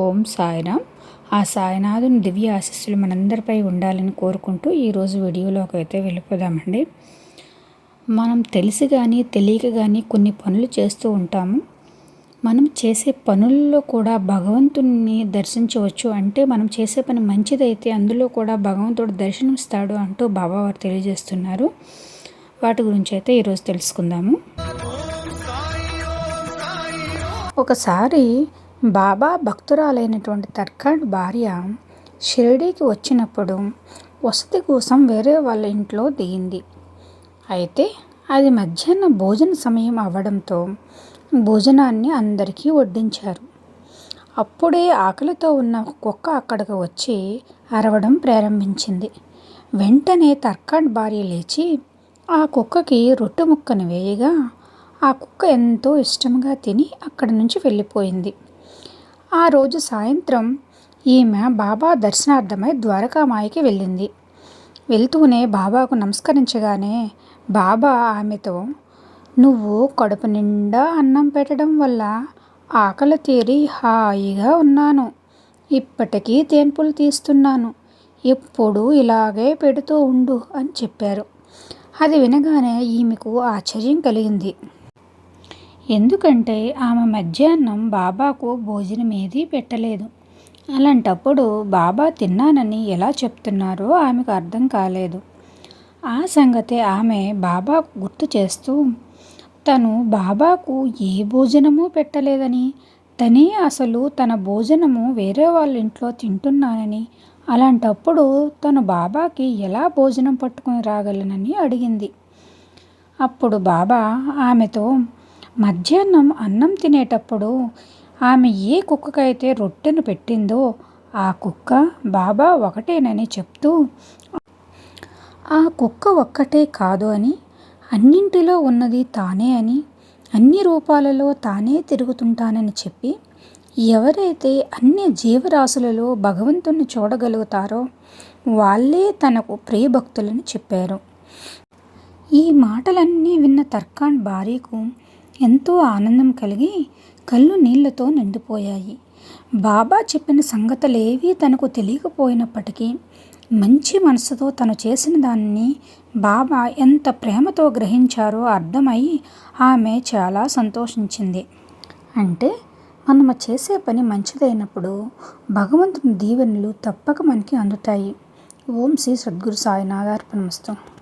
ఓం సాయిరామ్. ఆ సాయినాథుని దివ్య ఆశీస్సులు మనందరిపై ఉండాలని కోరుకుంటూ ఈరోజు వీడియోలోకి అయితే వెళ్ళిపోదామండి. మనం తెలిసి కానీ తెలియక కానీ కొన్ని పనులు చేస్తూ ఉంటాము. మనం చేసే పనుల్లో కూడా భగవంతుని దర్శించవచ్చు అంటే మనం చేసే పని మంచిదైతే అందులో కూడా భగవంతుడు దర్శనమిస్తాడు అంటూ బాబావారు తెలియజేస్తున్నారు. వాటి గురించి అయితే ఈరోజు తెలుసుకుందాము. ఒకసారి బాబా భక్తురాలైనటువంటి తర్కాడ్ భార్య షిరిడీకి వచ్చినప్పుడు వసతి కోసం వేరే వాళ్ళ ఇంట్లో దిగింది. అయితే అది మధ్యాహ్న భోజన సమయం అవ్వడంతో భోజనాన్ని అందరికీ వడ్డించారు. అప్పుడే ఆకలితో ఉన్న కుక్క అక్కడికి వచ్చి అరవడం ప్రారంభించింది. వెంటనే తర్కాడ్ భార్య లేచి ఆ కుక్కకి రొట్టె ముక్కను వేయగా ఆ కుక్క ఎంతో ఇష్టంగా తిని అక్కడి నుంచి వెళ్ళిపోయింది. ఆ రోజు సాయంత్రం ఈమె బాబా దర్శనార్థమై ద్వారకామాయికి వెళ్ళింది. వెళ్తూనే బాబాకు నమస్కరించగానే బాబా ఆమెతో నువ్వు కడుపు నిండా అన్నం పెట్టడం వల్ల ఆకలి తీరి హాయిగా ఉన్నాను. ఇప్పటికీ తేన్పులు తీస్తున్నాను. ఎప్పుడు ఇలాగే పెడుతూ ఉండు అని చెప్పారు. అది వినగానే ఈమెకు ఆశ్చర్యం కలిగింది. ఎందుకంటే ఆమె మధ్యాహ్నం బాబాకు భోజనం ఏదీ పెట్టలేదు. అలాంటప్పుడు బాబా తిన్నానని ఎలా చెప్తున్నారో ఆమెకు అర్థం కాలేదు. ఆ సంగతి ఆమె బాబాకు గుర్తు చేస్తూ తను బాబాకు ఏ భోజనము పెట్టలేదని తనే అసలు తన భోజనము వేరే వాళ్ళ ఇంట్లో తింటున్నానని అలాంటప్పుడు తను బాబాకి ఎలా భోజనం పట్టుకొని రాగలనని అడిగింది. అప్పుడు బాబా ఆమెతో మధ్యాహ్నం అన్నం తినేటప్పుడు ఆమె ఏ కుక్కకైతే రొట్టెను పెట్టిందో ఆ కుక్క బాబా ఒకటేనని చెప్తూ ఆ కుక్క ఒక్కటే కాదు అని అన్నింటిలో ఉన్నది తానే అని అన్ని రూపాలలో తానే తిరుగుతుంటానని చెప్పి ఎవరైతే అన్ని జీవరాశులలో భగవంతుని చూడగలుగుతారో వాళ్ళే తనకు ప్రియభక్తులని చెప్పారు. ఈ మాటలన్నీ విన్న తర్కాన్ భార్యకు ఎంతో ఆనందం కలిగి కళ్ళు నీళ్ళతో నిండిపోయాయి. బాబా చెప్పిన సంగతులేవీ తనకు తెలియకపోయినప్పటికీ మంచి మనసుతో తను చేసిన దాన్ని బాబా ఎంత ప్రేమతో గ్రహించారో అర్థమై ఆమె చాలా సంతోషించింది. అంటే మనము చేసే పని మంచిదైనప్పుడు భగవంతుని దీవెనలు తప్పక మనకి అందుతాయి. ఓం శ్రీ సద్గురు సాయినాథార్పణమస్తు.